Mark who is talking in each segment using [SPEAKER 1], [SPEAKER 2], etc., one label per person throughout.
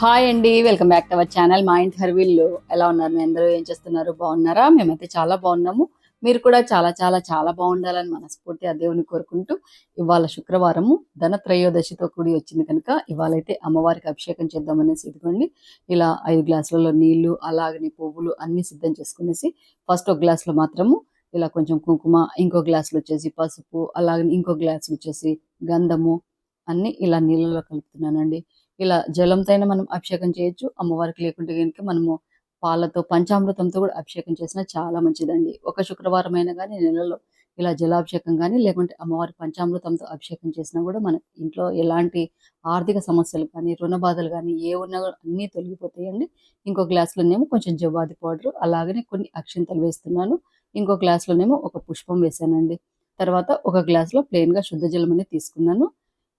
[SPEAKER 1] Hi అండి welcome back to our channel మా ఇంటి హర్విల్లు ఎలా ఉన్నారు? మీ అందరూ ఏం చేస్తున్నారు? బాగున్నారా? మేమైతే చాలా బాగున్నాము. మీరు కూడా చాలా చాలా చాలా బాగుండాలని మనస్ఫూర్తి ఆ దేవుని కోరుకుంటూ ఇవాళ శుక్రవారము ధన త్రయోదశితో కూడి వచ్చింది కనుక ఇవాళ అయితే అమ్మవారికి అభిషేకం చేద్దామనేసి ఇదిగోండి. ఇలా ఐదు గ్లాసులలో నీళ్ళు అలాగని పువ్వులు అన్నీ సిద్ధం చేసుకునేసి ఫస్ట్ ఒక గ్లాసులో మాత్రము ఇలా కొంచెం కుంకుమ ఇంకో గ్లాసులు వచ్చేసి పసుపు అలాగని ఇంకో గ్లాసులు వచ్చేసి గంధము అన్నీ ఇలా నీళ్ళలో కలుపుతున్నానండి. ఇలా జలంతో అయినా మనం అభిషేకం చేయొచ్చు. అమ్మవారికి లేకుంటే కనుక మనము పాలతో పంచామృతంతో కూడా అభిషేకం చేసినా చాలా మంచిదండి. ఒక శుక్రవారం అయినా కానీ నెలలో ఇలా జలాభిషేకం కానీ లేకుంటే అమ్మవారి పంచామృతంతో అభిషేకం చేసినా కూడా మన ఇంట్లో ఎలాంటి ఆర్థిక సమస్యలు కానీ రుణ బాధలు కానీ ఏ ఉన్నా కూడా అన్నీ తొలగిపోతాయండి. ఇంకో గ్లాసులోనేమో కొంచెం జవ్వాది పౌడర్ అలాగనే కొన్ని అక్షింతలు వేస్తున్నాను. ఇంకో గ్లాసులోనేమో ఒక పుష్పం వేశానండి. తర్వాత ఒక గ్లాసులో ప్లెయిన్గా శుద్ధ జలం అనేది తీసుకున్నాను.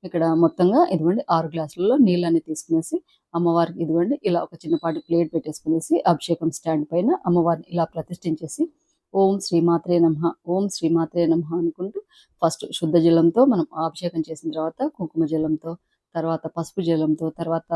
[SPEAKER 1] ఇక్కడ మొత్తంగా ఇదిగోండి ఆరు గ్లాసులలో నీళ్ళని తీసుకునేసి అమ్మవారికి ఇదిగోండి ఇలా ఒక చిన్నపాటి ప్లేట్ పెట్టేసుకునేసి అభిషేకం స్టాండ్ పైన అమ్మవారిని ఇలా ప్రతిష్ఠించేసి ఓం శ్రీమాత్రే నమ ఓం శ్రీమాత్రే నమ అనుకుంటూ ఫస్ట్ శుద్ధ జలంతో మనం అభిషేకం చేసిన తర్వాత కుంకుమ జలంతో తర్వాత పసుపు జలంతో తర్వాత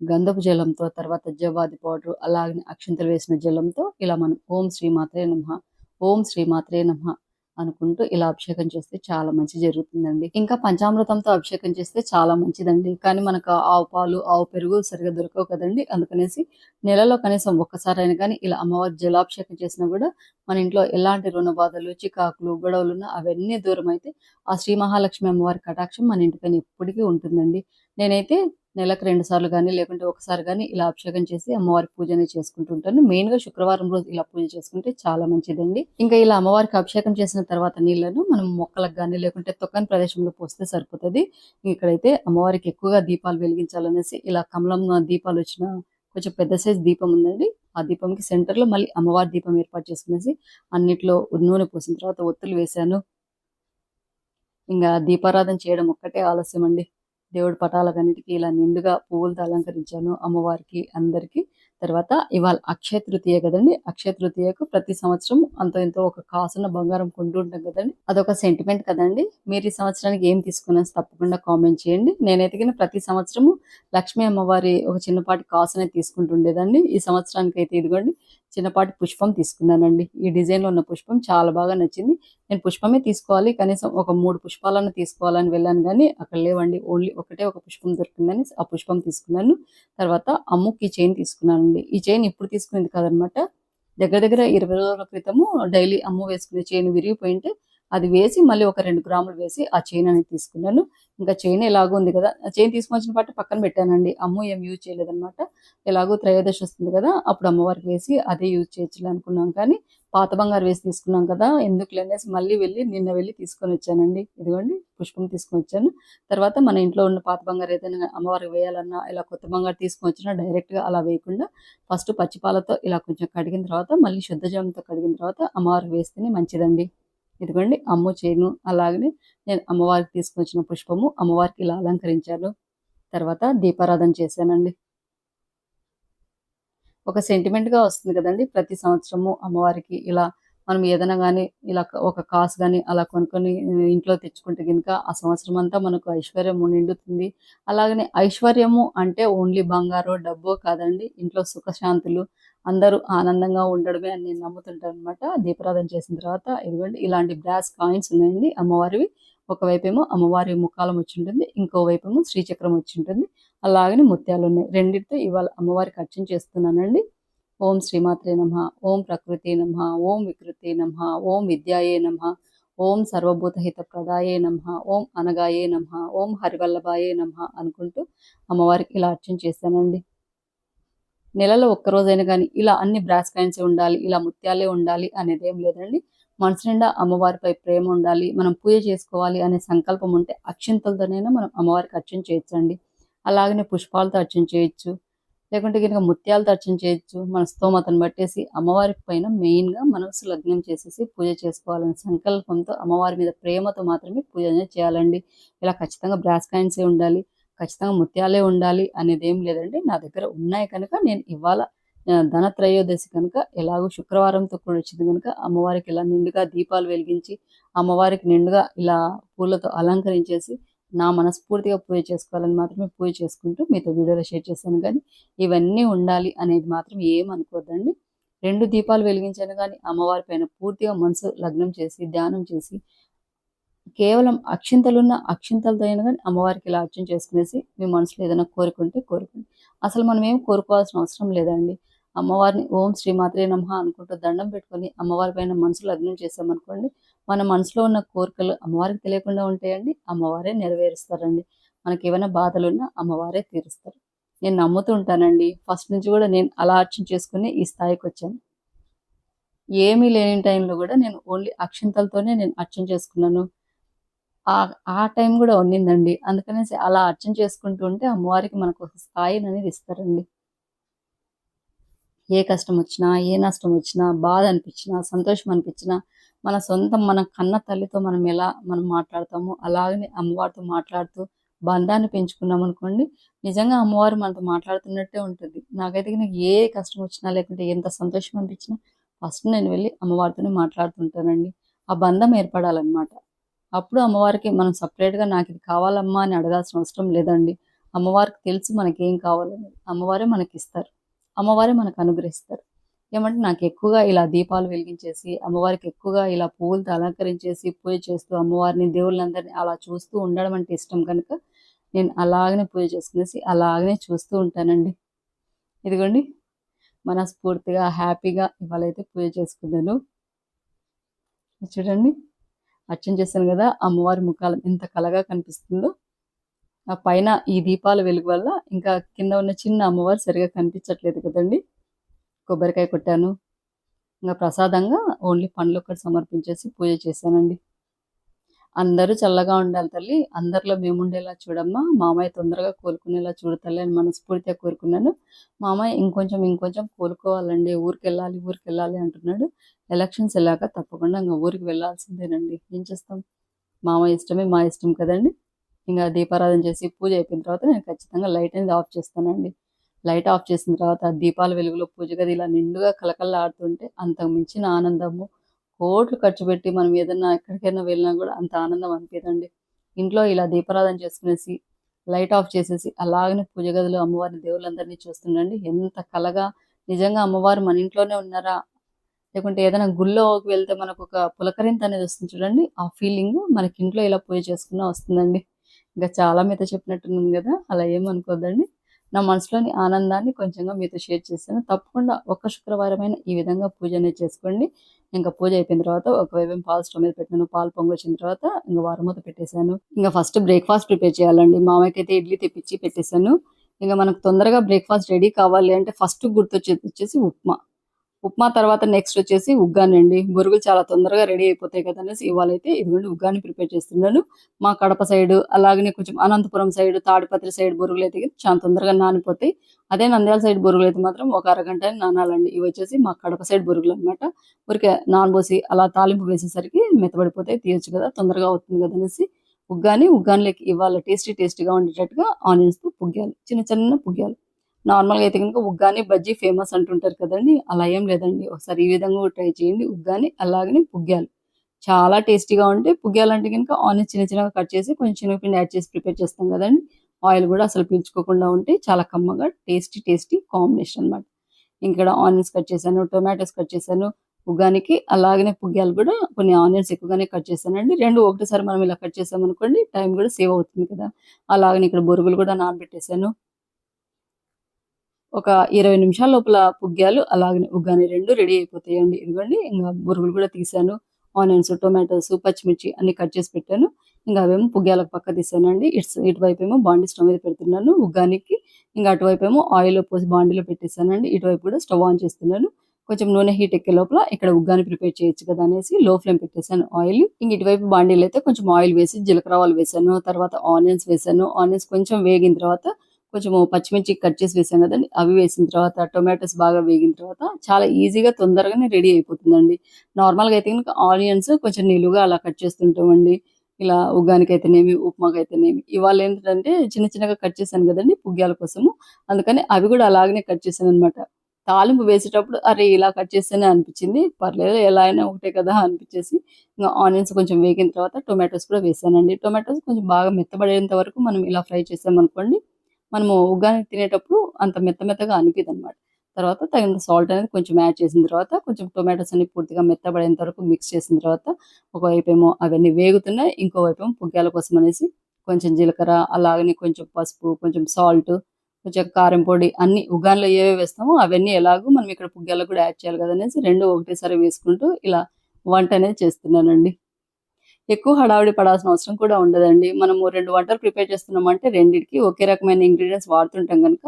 [SPEAKER 1] గంధపు జలంతో తర్వాత జవాది పౌడర్ అలాగే అక్షంతలు వేసిన జలంతో ఇలా మనం ఓం శ్రీమాత్రే నమ ఓం శ్రీమాత్రే నమ అనుకుంటూ ఇలా అభిషేకం చేస్తే చాలా మంచి జరుగుతుందండి. ఇంకా పంచామృతంతో అభిషేకం చేస్తే చాలా మంచిదండి. కానీ మనకు ఆవు పాలు ఆవు పెరుగు సరిగా దొరకవు కదండి. అందుకనేసి నెలలో కనీసం ఒక్కసారైనా కానీ ఇలా అమ్మవారి జలాభిషేకం చేసినా కూడా మన ఇంట్లో ఎలాంటి రుణ బాధలు చికాకులు గొడవలు ఉన్నా అవన్నీ దూరం అయితే ఆ శ్రీ మహాలక్ష్మి అమ్మవారి కటాక్షం మన ఇంటిపైన ఎప్పటికీ ఉంటుందండి. నేనైతే నెలకు రెండు సార్లు కానీ లేకుంటే ఒకసారి కానీ ఇలా అభిషేకం చేసి అమ్మవారి పూజని చేసుకుంటుంటాను. మెయిన్గా శుక్రవారం రోజు ఇలా పూజ చేసుకుంటే చాలా మంచిదండి. ఇంకా ఇలా అమ్మవారికి అభిషేకం చేసిన తర్వాత నీళ్ళను మనం మొక్కలకు కానీ లేకుంటే తొక్కని ప్రదేశంలో పోస్తే సరిపోతుంది. ఇక్కడైతే అమ్మవారికి ఎక్కువగా దీపాలు వెలిగించాలనేసి ఇలా కమలం దీపాలు వచ్చిన కొంచెం పెద్ద సైజ్ దీపం ఉందండి. ఆ దీపంకి సెంటర్లో మళ్ళీ అమ్మవారి దీపం ఏర్పాటు చేసుకునేసి అన్నిట్లో నూనె పోసిన తర్వాత ఒత్తులు వేశాను. ఇంకా దీపారాధన చేయడం ఒక్కటే ఆలస్యం అండి దేవుడి పటాలకన్నిటికీ ఇలా నిండుగా పువ్వులతో అలంకరించాను అమ్మవారికి అందరికి. తర్వాత ఇవాళ అక్షయ తృతీయ కదండి. అక్షయ తృతీయకు ప్రతి సంవత్సరం అంత ఎంతో ఒక కాసున్న బంగారం కొంటూ ఉంటాం కదండి. అదొక సెంటిమెంట్ కదండి. మీరు ఈ సంవత్సరానికి ఏం తీసుకున్నా తప్పకుండా కామెంట్ చేయండి. నేనైతే ప్రతి సంవత్సరము లక్ష్మీ అమ్మవారి ఒక చిన్నపాటి కాసు అనేది తీసుకుంటుండేదండి ఈ సంవత్సరానికి అయితే ఇదిగోండి. చిన్నపాటి పుష్పం తీసుకున్నానండి. ఈ డిజైన్లో ఉన్న పుష్పం చాలా బాగా నచ్చింది. నేను పుష్పమే తీసుకోవాలి. కనీసం ఒక మూడు పుష్పాలను తీసుకోవాలని వెళ్ళాను కానీ అక్కడ లేవండి. ఓన్లీ ఒకటే ఒక పుష్పం దొరికిందని ఆ పుష్పం తీసుకున్నాను. తర్వాత అమ్ముకి చైన్ తీసుకున్నానండి. ఈ చైన్ ఇప్పుడు తీసుకునేది కాదనమాట. దగ్గర దగ్గర ఇరవై రోజుల క్రితము డైలీ అమ్ము వేసుకునే చైన్ విరిగిపోయింటే అది వేసి మళ్ళీ ఒక రెండు గ్రాములు వేసి ఆ చైన్ అనేది తీసుకున్నాను. ఇంకా చైన్ ఎలాగో ఉంది కదా ఆ చైన్ తీసుకొచ్చిన పాటు పక్కన పెట్టానండి. అమ్మ ఏం యూజ్ చేయలేదన్నమాట. ఎలాగో త్రయోదశి వస్తుంది కదా అప్పుడు అమ్మవారికి వేసి అదే యూజ్ చేయొచ్చు అనుకున్నాం. కానీ పాత బంగారు వేసి తీసుకున్నాం కదా ఎందుకు అనేసి మళ్ళీ వెళ్ళి నిన్న వెళ్ళి తీసుకొని వచ్చానండి. ఇదిగోండి పుష్పం తీసుకొని వచ్చాను. తర్వాత మన ఇంట్లో ఉన్న పాత బంగారు ఏదైనా అమ్మవారికి వేయాలన్నా ఇలా కొత్త బంగారు తీసుకొని వచ్చినా డైరెక్ట్గా అలా వేయకుండా ఫస్ట్ పచ్చిపాలతో ఇలా కొంచెం కడిగిన తర్వాత మళ్ళీ శుద్ధజలంతో కడిగిన తర్వాత అమ్మవారికి వేస్తేనే మంచిదండి. ఇదిగోండి అమ్ము చేను అలాగనే నేను అమ్మవారికి తీసుకొచ్చిన పుష్పము అమ్మవారికి ఇలా అలంకరించాను. తర్వాత దీపారాధన చేశానండి. ఒక సెంటిమెంట్గా వస్తుంది కదండి ప్రతి సంవత్సరము అమ్మవారికి ఇలా మనం ఏదైనా కానీ ఇలా ఒక కాసు కానీ అలా కొనుక్కొని ఇంట్లో తెచ్చుకుంటే కనుక ఆ సంవత్సరం అంతా మనకు ఐశ్వర్యము నిండుతుంది. అలాగనే ఐశ్వర్యము అంటే ఓన్లీ బంగారు డబ్బు కాదండి ఇంట్లో సుఖశాంతులు అందరూ ఆనందంగా ఉండడమే అని నేను నమ్ముతుంటాను అనమాట దీపారాధన చేసిన తర్వాత ఇదిగోండి ఇలాంటి బ్రాస్ కాయిన్స్ ఉన్నాయండి. అమ్మవారివి ఒకవైపేమో అమ్మవారి ముఖాలం వచ్చి ఉంటుంది ఇంకోవైపేమో శ్రీచక్రం వచ్చి ఉంటుంది అలాగనే ముత్యాలు ఉన్నాయి రెండింటితో ఇవాళ అమ్మవారికి అర్చన చేస్తున్నానండి. ఓం శ్రీమాత్రే నమ ఓం ప్రకృతి నమ ఓం వికృతి నమ ఓం విద్యాయే నమ ఓం సర్వభూతహిత ప్రదాయే నమ ఓం అనగాయే నమ ఓం హరివల్లభాయే నమ అనుకుంటూ అమ్మవారికి ఇలా అర్చన చేశానండి. నెలలో ఒక్కరోజైనా కానీ ఇలా అన్ని బ్రాస్ కాయిన్స్ ఉండాలి ఇలా ముత్యాలే ఉండాలి అనేది ఏం లేదండి. మనసు నిండా అమ్మవారిపై ప్రేమ ఉండాలి మనం పూజ చేసుకోవాలి అనే సంకల్పం ఉంటే అక్షింతలతోనైనా మనం అమ్మవారికి అర్చన చేయొచ్చండి. అలాగనే పుష్పాలతో అర్చన చేయొచ్చు లేకుంటే కనుక ముత్యాలతో అర్చన చేయొచ్చు. మన స్తోమతను బట్టేసి అమ్మవారి పైన మెయిన్గా మనసు లగ్నం చేసేసి పూజ చేసుకోవాలనే సంకల్పంతో అమ్మవారి మీద ప్రేమతో మాత్రమే పూజ చేయాలండి. ఇలా ఖచ్చితంగా బ్రాస్ కాయిన్సే ఉండాలి ఖచ్చితంగా ముత్యాలే ఉండాలి అనేది ఏం లేదండి. నా దగ్గర ఉన్నాయి కనుక నేను ఇవాళ ధన త్రయోదశి కనుక ఎలాగో శుక్రవారంతో కూడా వచ్చింది కనుక అమ్మవారికి ఇలా నిండుగా దీపాలు వెలిగించి అమ్మవారికి నిండుగా ఇలా పూలతో అలంకరించేసి నా మనస్ఫూర్తిగా పూజ చేసుకోవాలని మాత్రమే పూజ చేసుకుంటూ మీతో వీడియోలో షేర్ చేశాను. కానీ ఇవన్నీ ఉండాలి అనేది మాత్రం ఏం అనుకోవద్దండి రెండు దీపాలు వెలిగించాను కానీ అమ్మవారి పైన పూర్తిగా మనసు లగ్నం చేసి ధ్యానం చేసి కేవలం అక్షింతలున్న అక్షింతలతో అయినా కానీ అమ్మవారికి ఇలా అర్చన చేసుకునేసి మీ మనసులో ఏదైనా కోరుకుంటే కోరుకోండి. అసలు మనం ఏం కోరుకోవాల్సిన అవసరం లేదండి. అమ్మవారిని ఓం శ్రీమాత్రే నమ అనుకుంటూ దండం పెట్టుకొని అమ్మవారి పైన మనసు లగ్నం చేసామనుకోండి మన మనసులో ఉన్న కోరికలు అమ్మవారికి తెలియకుండా ఉంటాయండి అమ్మవారే నెరవేరుస్తారండి. మనకి ఏమైనా బాధలు ఉన్నా అమ్మవారే తీరుస్తారు. నేను నమ్ముతూ ఉంటానండి. ఫస్ట్ నుంచి కూడా నేను అలా అర్చన చేసుకుని ఈ స్థాయికి వచ్చాను. ఏమీ లేని టైంలో కూడా నేను ఓన్లీ అక్షింతలతోనే నేను అర్చన చేసుకున్నాను. ఆ ఆ టైం కూడా ఉన్నిందండి అందుకనేసి అలా అర్చన చేసుకుంటూ ఉంటే అమ్మవారికి మనకు ఒక స్థాయిని అనేది ఇస్తారండి. ఏ కష్టం వచ్చినా ఏ నష్టం వచ్చినా బాధ అనిపించినా సంతోషం అనిపించినా మన సొంతం మన కన్న తల్లితో మనం ఎలా మనం మాట్లాడతామో అలాగనే అమ్మవారితో మాట్లాడుతూ బంధాన్ని పెంచుకున్నాం అనుకోండి నిజంగా అమ్మవారు మనతో మాట్లాడుతున్నట్టే ఉంటుంది. నాకైతే నాకు ఏ కష్టం వచ్చినా లేకుంటే ఎంత సంతోషం అనిపించినా ఫస్ట్ నేను వెళ్ళి అమ్మవారితోనే మాట్లాడుతుంటానండి. ఆ బంధం ఏర్పడాలన్నమాట. అప్పుడు అమ్మవారికి మనం సపరేట్గా నాకు ఇది కావాలమ్మా అని అడగాల్సిన అవసరం లేదండి. అమ్మవారికి తెలుసు మనకి ఏం కావాలని అమ్మవారే మనకి ఇస్తారు అమ్మవారే మనకు అనుగ్రహిస్తారు. ఏమంటే నాకు ఎక్కువగా ఇలా దీపాలు వెలిగించేసి అమ్మవారికి ఎక్కువగా ఇలా పువ్వులతో అలంకరించేసి పూజ చేస్తూ అమ్మవారిని దేవుళ్ళందరినీ అలా చూస్తూ ఉండడం అంటే ఇష్టం కనుక నేను అలాగనే పూజ చేసుకునేసి అలాగనే చూస్తూ ఉంటానండి. ఇదిగోండి. మనస్ఫూర్తిగా హ్యాపీగా ఇవాళైతే పూజ చేసుకున్నాను. చూడండి. అర్చన చేశాను కదా అమ్మవారి ముఖాలు ఎంత కలగా కనిపిస్తుందో. ఆ పైన ఈ దీపాల వెలుగు వల్ల ఇంకా కింద ఉన్న చిన్న అమ్మవారు సరిగా కనిపించట్లేదు కదండి. కొబ్బరికాయ కొట్టాను. ఇంకా ప్రసాదంగా ఓన్లీ పండ్లు ఒకటి సమర్పించేసి పూజ చేశానండి. అందరూ చల్లగా ఉండాలి తల్లి. అందరిలో మేము ఉండేలా చూడమ్మా. మామయ్య తొందరగా కోలుకునేలా చూడు తల్లి అని మనస్ఫూర్తిగా కోరుకున్నాను. మామయ్య ఇంకొంచెం ఇంకొంచెం కోలుకోవాలండి. ఊరికి వెళ్ళాలి ఊరికి వెళ్ళాలి అంటున్నాడు. ఎలక్షన్స్ వెళ్ళాక తప్పకుండా ఇంకా ఊరికి వెళ్ళాల్సిందేనండి. ఏం చేస్తాం? మామయ్య ఇష్టమే మా ఇష్టం కదండి. ఇంకా దీపారాధన చేసి పూజ అయిపోయిన తర్వాత నేను ఖచ్చితంగా లైట్ అనేది ఆఫ్ చేస్తానండి. లైట్ ఆఫ్ చేసిన తర్వాత దీపాల వెలుగులో పూజ గది ఇలా నిండుగా కలకల్లా ఆడుతుంటే అంతకు మించిన ఆనందము కోట్లు ఖర్చు పెట్టి మనం ఏదైనా ఎక్కడికైనా వెళ్ళినా కూడా అంత ఆనందం అనిపించదండి ఇంట్లో ఇలా దీపారాధన చేసుకునేసి లైట్ ఆఫ్ చేసేసి అలాగనే పూజ గదిలో అమ్మవారిని దేవుళ్ళందరినీ చూస్తుండండి. ఎంత కలగా నిజంగా అమ్మవారు మన ఇంట్లోనే ఉన్నారా? లేకుంటే ఏదైనా గుళ్ళోకి వెళ్తే మనకు ఒక పులకరింత అనేది వస్తుంది చూడండి. ఆ ఫీలింగ్ మనకి ఇంట్లో ఇలా పూజ చేసుకున్నా వస్తుందండి. ఇంకా చాలా మీద చెప్పినట్టున్నాను కదా అలా ఏమనుకోద్దండి నా మనసులోని ఆనందాన్ని కొంచెంగా మీతో షేర్ చేశాను. తప్పకుండా ఒక్క శుక్రవారమైన ఈ విధంగా పూజ అనేది చేసుకోండి. ఇంకా పూజ అయిపోయిన తర్వాత ఒకవైపు పాలు స్టవ్ మీద పెట్టాను పాలు పొంగి వచ్చిన తర్వాత ఇంకా వారమూత పెట్టేశాను. ఇంకా ఫస్ట్ బ్రేక్ఫాస్ట్ ప్రిపేర్ చేయాలండి. మామయ్యకి అయితే ఇడ్లీ తెప్పించి పెట్టేశాను. ఇంకా మనకు తొందరగా బ్రేక్ఫాస్ట్ రెడీ కావాలి అంటే ఫస్ట్ గుర్తొచ్చేది వచ్చేసి ఉప్మా. ఉప్మా తర్వాత నెక్స్ట్ వచ్చేసి ఉగ్గానండి. బొరుగులు చాలా తొందరగా రెడీ అయిపోతాయి కదా అనేసి ఇవాళైతే ఇదిగోండి ఉగ్గాని ప్రిపేర్ చేస్తున్నాను. మా కడప సైడ్ అలాగనే కొంచెం అనంతపురం సైడ్ తాడిపత్రి సైడ్ బొరుగులు అయితే చాలా తొందరగా నానిపోతాయి. అదే నంద్యాల సైడ్ బొరుగులు అయితే మాత్రం ఒక అరగంట నానాలండి. ఇవి వచ్చేసి మా కడప సైడ్ బొరుగులు అనమాట ఊరికే నానబోసి అలా తాలింపు వేసేసరికి మెత్తబడిపోతాయి తీయొచ్చు కదా తొందరగా అవుతుంది కదా అనేసి ఉగ్గాని ఉగ్గానిలోకి ఇవాళ టేస్టీ టేస్టీగా ఉండేటట్టుగా ఆనియన్స్తో పుగ్గాలి చిన్న చిన్న పుగ్గాలి. నార్మల్గా అయితే కనుక ఉగ్గాని బజ్జీ ఫేమస్ అంటుంటారు కదండి. అలా ఏం లేదండి. ఒకసారి ఈ విధంగా ట్రై చేయండి. ఉగ్గాని అలాగనే పుగ్గాలు. చాలా టేస్టీగా ఉంటే పుగ్గాలంటే కనుక ఆనియన్స్ చిన్న చిన్నగా కట్ చేసి కొంచెం శనగపిండి యాడ్ చేసి ప్రిపేర్ చేస్తాం కదండి. ఆయిల్ కూడా అసలు పీల్చుకోకుండా ఉంటే చాలా కమ్మగా టేస్టీ టేస్టీ కాంబినేషన్ అనమాట ఇక్కడ ఆనియన్స్ కట్ చేశాను టొమాటోస్ కట్ చేశాను ఉగ్గానికి అలాగనే పుగ్గాలు కూడా కొన్ని ఆనియన్స్ ఎక్కువగానే కట్ చేశానండి. రెండు ఒకటిసారి మనం ఇలా కట్ చేసామనుకోండి టైం కూడా సేవ్ అవుతుంది కదా. అలాగనే ఇక్కడ బొరుగులు కూడా నానబెట్టేశాను. ఒక ఇరవై నిమిషాల లోపల పుగ్గాలు అలాగే ఉగ్గాని రెండు రెడీ అయిపోతాయండి. ఇదిగోండి ఇంకా బురుగులు కూడా తీసాను ఆనియన్స్ టొమాటోస్ పచ్చిమిర్చి అన్ని కట్ చేసి పెట్టాను. ఇంకా అవేమో పుగ్గాలకు పక్క తీసానండి. ఇటు ఇటువైపు ఏమో బాండీ స్టవ్ మీద పెడుతున్నాను ఉగ్గానికి. ఇంకా అటువైపు ఏమో ఆయిల్ పోసి బాండీలో పెట్టేశానండి ఇటువైపు కూడా స్టవ్ ఆన్ చేస్తున్నాను. కొంచెం నూనె హీట్ ఎక్కే లోపల ఇక్కడ ఉగ్గాని ప్రిపేర్ చేయొచ్చు కదా అనేసి లో ఫ్లేమ్ పెట్టేశాను ఆయిల్. ఇంక ఇటువైపు బాండీలు అయితే కొంచెం ఆయిల్ వేసి జీలకర్రవాలు వేసాను తర్వాత ఆనియన్స్ వేసాను. ఆనియన్స్ కొంచెం వేగిన తర్వాత కొంచెం పచ్చిమిర్చి కట్ చేసి వేసాం కదండి అవి వేసిన తర్వాత టొమాటోస్ బాగా వేగిన తర్వాత చాలా ఈజీగా తొందరగానే రెడీ అయిపోతుందండి. నార్మల్గా అయితే కనుక ఆనియన్స్ కొంచెం నిలువుగా అలా కట్ చేస్తుంటామండి. ఇలా ఉగ్గానికి అయితేనేమి ఉప్మాకి అయితేనేమి ఇవాళ ఏంటంటే చిన్న చిన్నగా కట్ చేశాను కదండి పుగ్యాల కోసము. అందుకని అవి కూడా అలాగనే కట్ చేశాను అనమాట తాలింపు వేసేటప్పుడు అరే ఇలా కట్ చేస్తేనే అనిపించింది. పర్లేదు ఎలా అయినా ఒకటే కదా అనిపించేసి ఇంకా ఆనియన్స్ కొంచెం వేగిన తర్వాత టొమాటోస్ కూడా వేసానండి. టొమాటోస్ కొంచెం బాగా మెత్తబడేంత వరకు మనం ఇలా ఫ్రై చేసామనుకోండి మనము ఉగ్గాని తినేటప్పుడు అంత మెత్త మెత్తగా అనిపిది అనమాట తర్వాత తగినంత సాల్ట్ అనేది కొంచెం యాడ్ చేసిన తర్వాత కొంచెం టొమాటోస్ అన్ని పూర్తిగా మెత్తబడేంత వరకు మిక్స్ చేసిన తర్వాత ఒకవైపు ఏమో అవన్నీ వేగుతున్నాయి ఇంకోవైపు ఏమో పుగ్గాల కోసం అనేసి కొంచెం జీలకర్ర అలాగనే కొంచెం పసుపు కొంచెం సాల్ట్ కొంచెం కారం పొడి అన్ని ఉగాన్లో ఏవేవి వేస్తామో అవన్నీ ఎలాగో మనం ఇక్కడ పుగ్గాలకు కూడా యాడ్ చేయాలి కదా అనేసి రెండు ఒకటేసారి వేసుకుంటూ ఇలా వంట అనేది చేస్తున్నానండి. ఎక్కువ హడావిడి పడాల్సిన అవసరం కూడా ఉండదండి. మనము రెండు వంటలు ప్రిపేర్ చేస్తున్నామంటే రెండింటికి ఒకే రకమైన ఇంగ్రీడియంట్స్ వాడుతుంటాం కనుక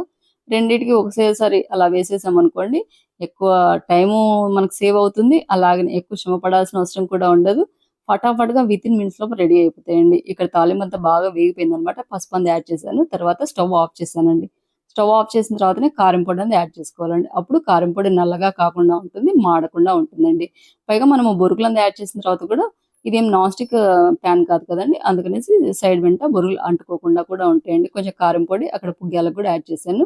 [SPEAKER 1] రెండింటికి ఒకసేసారి అలా వేసేసాం అనుకోండి ఎక్కువ టైము మనకు సేవ్ అవుతుంది. అలాగనే ఎక్కువ శ్రమ పడాల్సిన అవసరం కూడా ఉండదు. ఫటాఫట్గా విత్ ఇన్ మినిట్స్ లోపు రెడీ అయిపోతాయండి. ఇక్కడ తాలింపు అంతా బాగా వేగిపోయింది అనమాట పసుపు అంది యాడ్ చేశాను. తర్వాత స్టవ్ ఆఫ్ చేశానండి. స్టవ్ ఆఫ్ చేసిన తర్వాతనే కారం పొడి అనేది యాడ్ చేసుకోవాలండి. అప్పుడు కారం పొడి నల్లగా కాకుండా ఉంటుంది మాడకుండా ఉంటుందండి. పైగా మనము బొరుకులంది యాడ్ చేసిన తర్వాత కూడా ఇదేం నాన్ స్టిక్ ప్యాన్ కాదు కదండి. అందుకనేసి సైడ్ వెంట బొరుగులు అంటుకోకుండా కూడా ఉంటాయండి. కొంచెం కారం పొడి అక్కడ పుగ్గ్యాలకు కూడా యాడ్ చేశాను.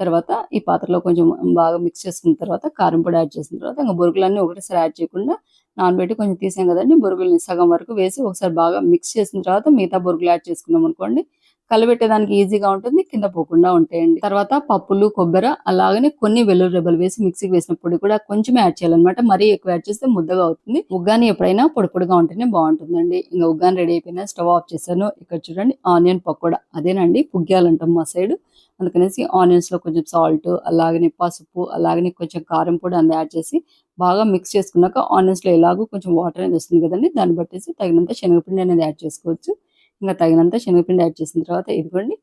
[SPEAKER 1] తర్వాత ఈ పాత్రలో కొంచెం బాగా మిక్స్ చేసుకున్న తర్వాత కారం పొడి యాడ్ చేసిన తర్వాత ఇంకా బొరుగులన్నీ ఒకటేసారి యాడ్ చేయకుండా నానబెట్టి కొంచెం తీసాం కదండి. బొరుగుల్ని సగం వరకు వేసి ఒకసారి బాగా మిక్స్ చేసిన తర్వాత మిగతా బొరుగులు యాడ్ చేసుకున్నాం అనుకోండి కలబెట్టేదానికి ఈజీగా ఉంటుంది కింద పోకుండా ఉంటాయండి. తర్వాత పప్పులు కొబ్బరి అలాగనే కొన్ని వెల్లుల్లి రెబ్బలు వేసి మిక్సీకి వేసిన పొడి కూడా కొంచెం యాడ్ చేయాలన్నమాట. మరీ ఎక్కువ యాడ్ చేస్తే ముద్దగా అవుతుంది. ఉగ్గాని ఎప్పుడైనా పొడి పొడిగా ఉంటేనే బాగుంటుందండి. ఇంకా ఉగ్గాని రెడీ అయిపోయినా స్టవ్ ఆఫ్ చేశాను. ఇక్కడ చూడండి ఆనియన్ పకోడా అదేనండి పుగ్గాలంటాం మా సైడ్. అందుకనేసి ఆనియన్స్లో కొంచెం సాల్ట్ అలాగనే పసుపు అలాగనే కొంచెం కారం పొడి అందు యాడ్ చేసి బాగా మిక్స్ చేసుకున్నాక ఆనియన్స్లో ఎలాగో కొంచెం వాటర్ అనేది వస్తుంది కదండి దాన్ని బట్టేసి తగినంత శనగపిండి అనేది యాడ్ చేసుకోవచ్చు. ఇంకా తగినంత శనగపిండి యాడ్ చేసిన తర్వాత ఇదిగోండి.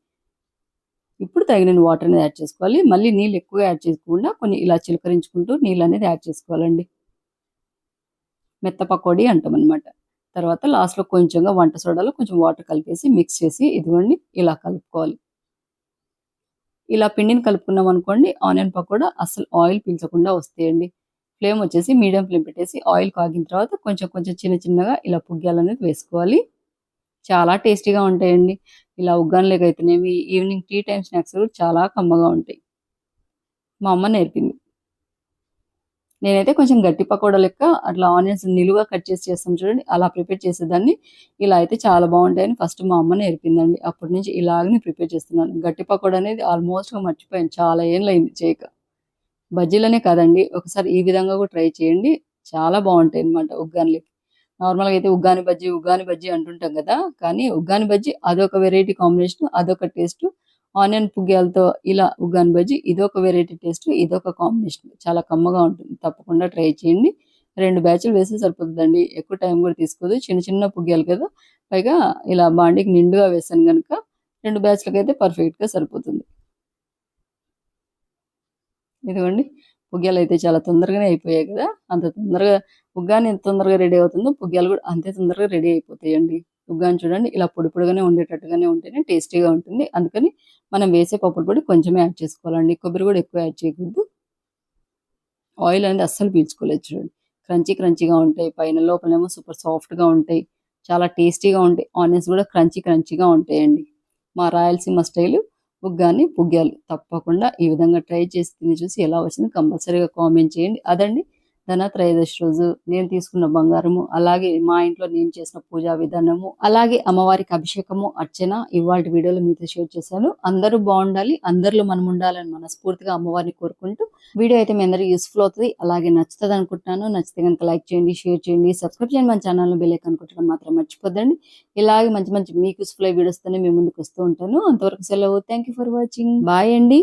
[SPEAKER 1] ఇప్పుడు తగిన వాటర్ అనేది యాడ్ చేసుకోవాలి. మళ్ళీ నీళ్ళు ఎక్కువ యాడ్ చేసుకోకుండా కొన్ని ఇలా చిలకరించుకుంటూ నీళ్ళు అనేది యాడ్ చేసుకోవాలండి. మెత్త పకోడీ అంటాం అనమాట తర్వాత లాస్ట్లో కొంచెంగా వంట సోడాలో కొంచెం వాటర్ కలిపేసి మిక్స్ చేసి ఇదిగోండి ఇలా కలుపుకోవాలి. ఇలా పిండిని కలుపుకున్నాం అనుకోండి ఆనియన్ పకోడా అసలు ఆయిల్ పీల్చకుండా వస్తాయండి. ఫ్లేమ్ వచ్చేసి మీడియం ఫ్లేమ్ పెట్టేసి ఆయిల్ కాగిన తర్వాత కొంచెం కొంచెం చిన్న చిన్నగా ఇలా పుగ్గాలు అనేది వేసుకోవాలి. చాలా టేస్టీగా ఉంటాయండి. ఇలా ఉగ్గానిలేక అయితేనేమి ఈవినింగ్ టీ టైం స్నాక్స్ చాలా కమ్మగా ఉంటాయి. మా అమ్మ నేర్పింది. నేనైతే కొంచెం గట్టి పకోడా లెక్క అట్లా ఆనియన్స్ నిలువుగా కట్ చేసి చేస్తాం చూడండి అలా ప్రిపేర్ చేసేదాన్ని. ఇలా అయితే చాలా బాగుంటాయని ఫస్ట్ మా అమ్మ నేర్పిందండి. అప్పటి నుంచి ఇలాగనే ప్రిపేర్ చేస్తున్నాను. గట్టి పకోడా అనేది ఆల్మోస్ట్గా మర్చిపోయాను. చాలా ఏళ్ళు అయింది చేయక. బజ్జీలనే కాదండి ఒకసారి ఈ విధంగా కూడా ట్రై చేయండి. చాలా బాగుంటాయి అనమాట ఉగ్గానిలకి నార్మల్గా అయితే ఉగ్గాని బజ్జీ ఉగ్గాని బజ్జీ అంటుంటాం కదా. కానీ ఉగ్గాని బజ్జీ అదొక వెరైటీ కాంబినేషన్ అదొక టేస్ట్ ఆనియన్ పుగ్గాలతో ఇలా ఉగ్గాని బజ్జీ ఇదొక వెరైటీ టేస్ట్ ఇదొక కాంబినేషన్ చాలా కమ్మగా ఉంటుంది. తప్పకుండా ట్రై చేయండి. రెండు బ్యాచ్లు వేస్తే సరిపోతుందండి. ఎక్కువ టైం కూడా తీసుకోదు. చిన్న చిన్న పుగ్గాలు కదా. పైగా ఇలా బాండీకి నిండుగా వేసాను కనుక రెండు బ్యాచ్లకి అయితే పర్ఫెక్ట్గా సరిపోతుంది. ఇదిగోండి. పుగ్యాలు అయితే చాలా తొందరగానే అయిపోయాయి కదా. అంత తొందరగా ఉగ్గాని ఎంత తొందరగా రెడీ అవుతుందో పుగ్యాలు కూడా అంతే తొందరగా రెడీ అయిపోతాయండి. ఉగ్గాని చూడండి ఇలా పొడి పొడిగానే ఉండేటట్టుగానే ఉంటేనే టేస్టీగా ఉంటుంది. అందుకని మనం వేసే పప్పుల పొడి కొంచెమే యాడ్ చేసుకోవాలండి. కొబ్బరి కూడా ఎక్కువ యాడ్ చేయకూడదు. ఆయిల్ అనేది అస్సలు పీల్చుకోలేదు చూడండి. క్రంచీ క్రంచీగా ఉంటాయి. పైన లోపలేమో సూపర్ సాఫ్ట్గా ఉంటాయి. చాలా టేస్టీగా ఉంటాయి. ఆనియన్స్ కూడా క్రంచీ క్రంచీగా ఉంటాయండి. మా రాయలసీమ స్టైల్ కానీ పుగ్గాలు తప్పకుండా ఈ విధంగా ట్రై చేసి తిని చూసి ఎలా వచ్చింది కంపల్సరీగా కామెంట్ చేయండి. అదండి ధనత్రయోదశి రోజు నేను తీసుకున్న బంగారము అలాగే మా ఇంట్లో నేను చేసిన పూజా విధానము అలాగే అమ్మవారికి అభిషేకము అర్చన ఇవాళ వీడియోలో మీతో షేర్ చేశాను. అందరూ బాగుండాలి అందరిలో మనం ఉండాలని మనస్ఫూర్తిగా అమ్మవారిని కోరుకుంటూ వీడియో అయితే మీ అందరూ యూస్ఫుల్ అవుతుంది. అలాగే నచ్చుతుంది అనుకుంటున్నాను. నచ్చితే కనుక లైక్ చేయండి షేర్ చేయండి సబ్స్క్రైబ్ చేయండి. మన ఛానల్లో బెల్ అనుకుంటున్నాను మాత్రం మర్చిపోద్దండి. ఇలాగే మంచి మంచి మీకు యూస్ఫుల్ అయ్యే వీడియోస్తోనే మేము ముందుకు వస్తూ ఉంటాను. అంతవరకు సెలవు. Thank you for watching bye అండి.